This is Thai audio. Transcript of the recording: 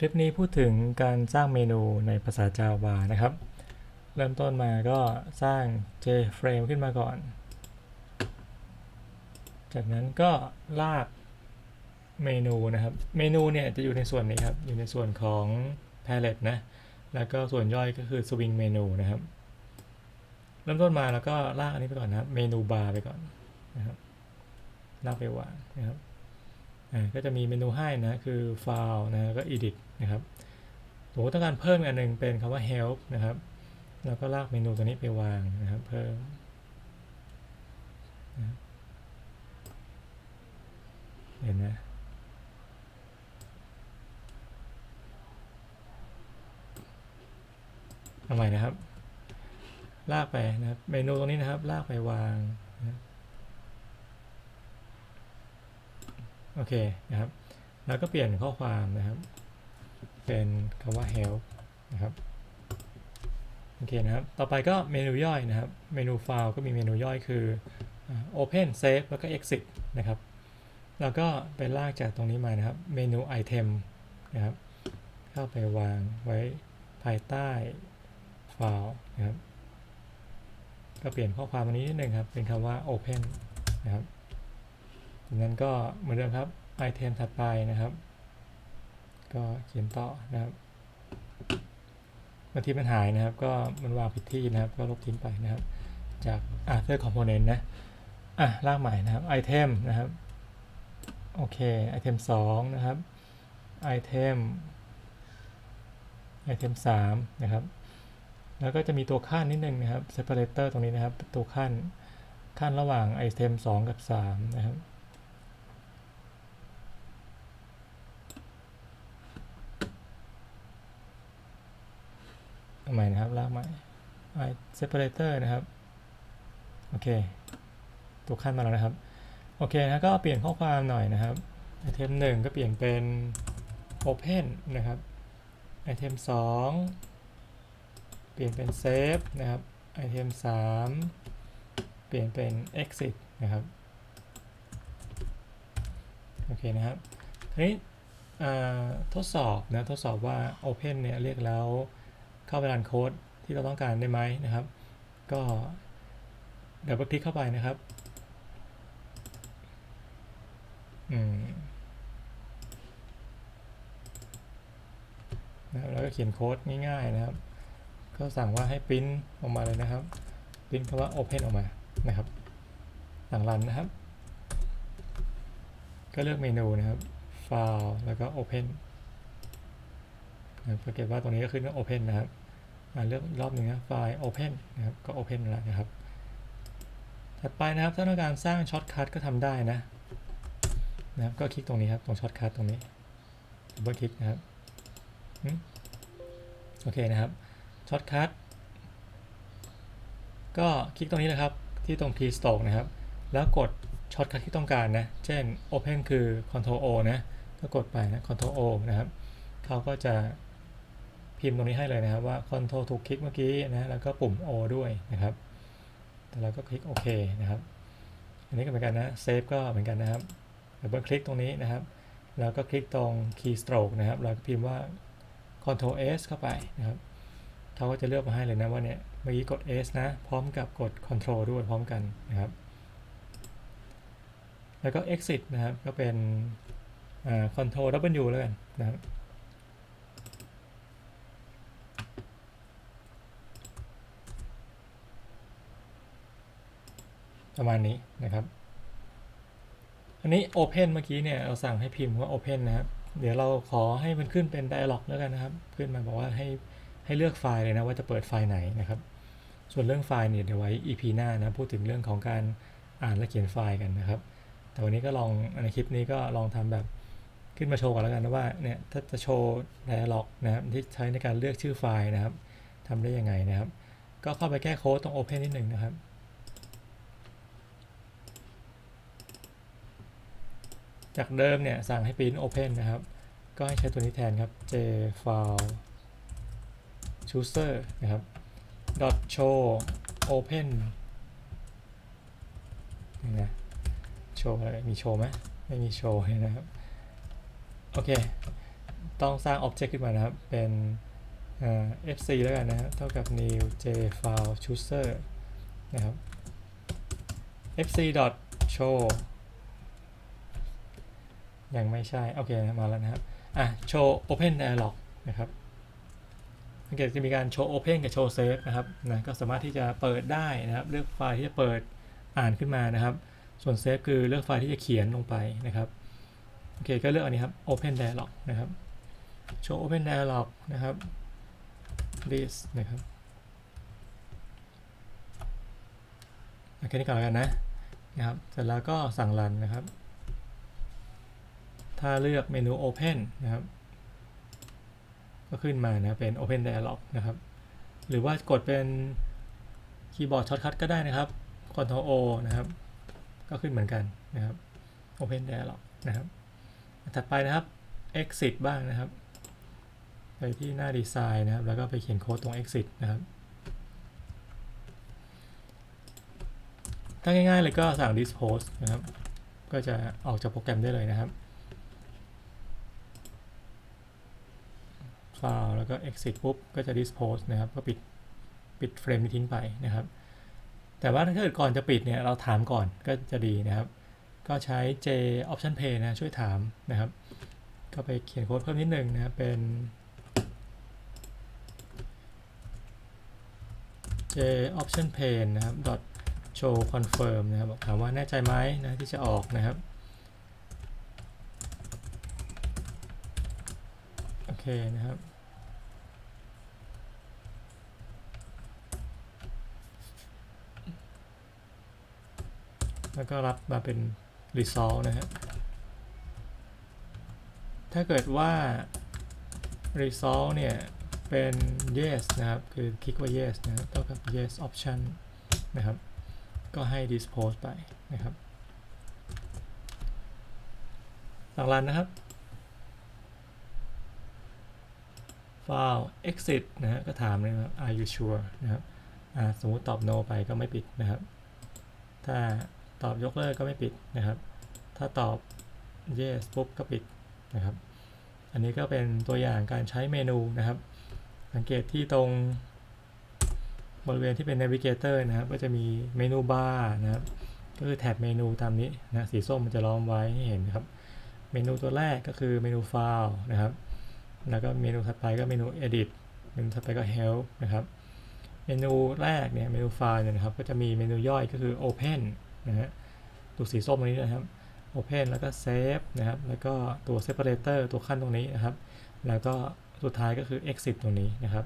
คลิปนี้พูดถึงการสร้างเมนูในภาษา Java นะครับ เริ่มต้นมาก็สร้าง JFrame ขึ้นมาก่อน จากนั้นก็ลากเมนูนะครับ เมนูเนี่ยจะอยู่ในส่วนนี้ครับ อยู่ในส่วนของ palette นะ แล้วก็ส่วนย่อยก็คือ swing เมนูนะครับ เริ่มต้นมาแล้วก็ลากอันนี้ไปก่อนนะครับ เมนูบาร์ไปก่อนนะครับลากไปวางนะครับ ก็จะมีเมนูให้นะคือ file นะก็ edit นะครับผมต้องการเพิ่มอันหนึ่งเป็นคำว่า help นะครับ แล้วก็ลากเมนูตัวนี้ไปวางนะครับ เพิ่มเห็นไหมทำไมนะครับ ลากไปนะครับ เมนูตรงนี้นะครับ ลากไปวางนะครับ โอเคนะครับ แล้วก็เปลี่ยนข้อความนะครับ เป็นคำว่า help นะครับโอเคนะครับ ต่อไปก็เมนูย่อยนะครับ เมนูไฟล์ก็มีเมนูย่อยคือ open save แล้วก็ exit นะครับ แล้วก็ไปลากจากตรงนี้มานะครับ เมนู item นะครับ เข้าไปวางไว้ภายใต้ไฟล์นะครับ ก็เปลี่ยนข้อความอันนี้นิดนึงครับ เป็นคำว่า open นะครับ จากนั้นก็เหมือนเดิมครับ item ถัดไปนะครับ ก็เขียนต่อนะครับบางทีมันหายนะครับ ก็มันวางผิดที่นะครับ ก็ลบทิ้งไปนะครับ จาก other component นนต์นะอะลากใหม่นะครับ item นะครับโอเค item 2นะครับ item item 3นะครับแล้วก็จะมีตัวขั้นนิดนึงนะครับ separator ตรงนี้นะครับ ตัวขั้นขั้นระหว่าง item 2กับ 3 นะครับ ทำไมนะครับลากใหม่ i separator นะครับ โอเค ตัวขั้นมาแล้วนะครับ โอเคนะก็เปลี่ยนข้อความหน่อยนะครับ item 1ก็เปลี่ยนเป็น open นะครับ item 2เปลี่ยนเป็น save นะครับ item 3เปลี่ยนเป็น exit นะครับ โอเคนะครับทีนี้อ่าทดสอบนะทดสอบว่า open เนี่ยเรียกแล้ว เข้าไปรันโค้ดที่เราต้องการได้ไหมนะครับ ก็เดี๋ยวคลิกเข้าไปนะครับอืมนะแล้วก็เขียนโค้ดง่ายๆนะครับ ก็สั่งว่าให้ปริ้นออกมาเลยนะครับปริ้นคำว่า open ออกมานะครับหลังรันนะครับ ก็เลือกเมนูนะครับ file แล้วก็ open น สังเกตว่าตรงนี้ก็ขึ้นว่า open นะครับเลือกอีกรอบหนึ่งนะไฟล์ open นะครับก็ open แล้วนะครับถัดไปนะครับถ้าต้องการสร้างช็อตคัทก็ทำได้นะนะครับก็คลิกตรงนี้ครับตรงช็อตคัทตรงนี้ดับเบิลคลิกนะครับโอเคนะครับช็อตคัทก็คลิกตรงนี้นะครับที่ตรง keystroke นะครับ แล้วกดช็อตคัทที่ต้องการนะ เช่น open คือ control o นะ ก็กดไปนะ control o นะครับ เขาก็จะ พิมพ์ตรงนี้ให้เลยนะครับว่า Ctrl ถูกคลิกเมื่อกี้นะแล้วก็ปุ่ม O ด้วยนะครับแต่เราก็คลิกโอเคนะครับ อันนี้ก็เหมือนกันนะ Save ก็เหมือนกันนะครับดับเบิลคลิกตรงนี้นะครับ แล้วก็คลิกตรง Keystroke นะครับเราก็พิมพ์ว่า Ctrl S เข้าไปนะครับเขาก็จะเลือกมาให้เลยนะว่าเนี่ยเมื่อกี้กด S นะพร้อมกับกด Ctrl ด้วยพร้อมกันนะครับ แล้วก็ Exit นะครับก็เป็น Ctrl W แล้วกันนะครับ ประมาณนี้นะครับ อันนี้ Open เมื่อกี้เนี่ยเราสั่งให้พิมพ์ว่า Open นะครับ เดี๋ยวเราขอให้มันขึ้นเป็น Dialog แล้วกันนะครับ ขึ้นมาบอกว่าให้ให้เลือกไฟล์เลยนะว่าจะเปิดไฟล์ไหนนะครับ ส่วนเรื่องไฟล์เนี่ยเดี๋ยวไว้ EP หน้านะพูดถึงเรื่องของการอ่านและเขียนไฟล์กันนะครับ แต่วันนี้ก็ลองในคลิปนี้ก็ลองทำแบบขึ้นมาโชว์กันแล้วกันนะว่าเนี่ยถ้าจะโชว์ Dialog นะครับที่ใช้ในการเลือกชื่อไฟล์นะครับทำได้ยังไงนะครับ ก็เข้าไปแก้โค้ดตรง Open นิดหนึ่งนะครับ จากเดิมเนี่ยสั่งให้ print open นะครับ ก็ให้ใช้ตัวนี้แทนครับ j file chooser นะครับ dot show open นี่นะโชว์อะไรมีโชว์ไหมไม่มีโชว์นะครับ โอเค ต้องสร้าง object ขึ้นมานะครับ เป็นอ่า fc แล้วกันนะฮะเท่ากับ new j file chooser นะครับ fc dot show ยังไม่ใช่ โอเค มาแล้วนะครับ อะ show open dialog นะครับสังเกตจะมีการ show open กับ show save นะครับนะก็สามารถที่จะเปิดได้นะครับ เลือกไฟล์ที่จะเปิดอ่านขึ้นมานะครับ ส่วน save คือเลือกไฟล์ที่จะเขียนลงไปนะครับโอเค ก็เลือกอันนี้ครับ open dialog นะครับ show open dialog นะครับ list นะครับโอเคนี้ก่อนแล้วกันนะนะครับ เสร็จแล้วก็สั่งรันนะครับ ถ้าเลือกเมนู open นะครับ ก็ขึ้นมานะเป็น open dialog นะครับ หรือว่ากดเป็นคีย์บอร์ดช็อตคัทก็ได้นะครับ Ctrl O นะครับ ก็ขึ้นเหมือนกันนะครับ open dialog นะครับ ถัดไปนะครับ exit บ้างนะครับ ไปที่หน้าดีไซน์นะครับ แล้วก็ไปเขียนโค้ดตรง exit นะครับถ้าง่ายๆเลยก็สั่ง dispose นะครับ ก็จะออกจากโปรแกรมได้เลยนะครับ ไฟล์แล้วก็ exit ปุ๊บ ก็จะ dispose นะครับ ก็ปิด ปิดเฟรมนี้ทิ้งไปนะครับ แต่ว่าถ้าเกิดก่อนจะปิดเนี่ย เราถามก่อนก็จะดีนะครับ ก็ใช้ J option pay นะ ช่วยถามนะครับ ก็ไปเขียนโค้ดเพิ่มนิดนึงนะเป็น J option pane นะครับ dot show confirm นะครับถามว่าแน่ใจไหมนะที่จะออกนะครับโอเคนะครับ แล้วก็รับมาเป็น result นะฮะถ้าเกิดว่า result เนี่ย เป็น yes นะครับ คือคลิกว่า yes นะครับเท่ากับ yes option นะครับ ก็ให้ dispose ไปนะครับสั่งรันนะครับ file exit นะฮะก็ถามเลยครับ are you sure นะครับสมมติตอบ no ไปก็ไม่ปิดนะครับ ถ้า ตอบยกเลิกก็ไม่ปิดนะครับ ถ้าตอบ yes ปุ๊บก็ปิดนะครับ อันนี้ก็เป็นตัวอย่างการใช้เมนูนะครับ สังเกตที่ตรงบริเวณที่เป็น navigator นะครับ ก็จะมีเมนูบาร์นะครับ ก็คือแท็บเมนูตามนี้นะ สีส้มมันจะล้อมไว้ให้เห็นนะครับ เมนูตัวแรกก็คือเมนูไฟล์นะครับ แล้วก็เมนูถัดไปก็เมนู edit เมนูถัดไปก็ help นะครับ เมนูแรกเนี่ย เมนูไฟล์เนี่ยนะครับ ก็จะมีเมนูย่อยก็คือ open นะฮะตัวสีส้มตรงนี้นะครับ open แล้วก็ save นะครับ แล้วก็ตัว separator ตัวขั้นตรงนี้นะครับ แล้วก็สุดท้ายก็คือ exit ตรงนี้นะครับ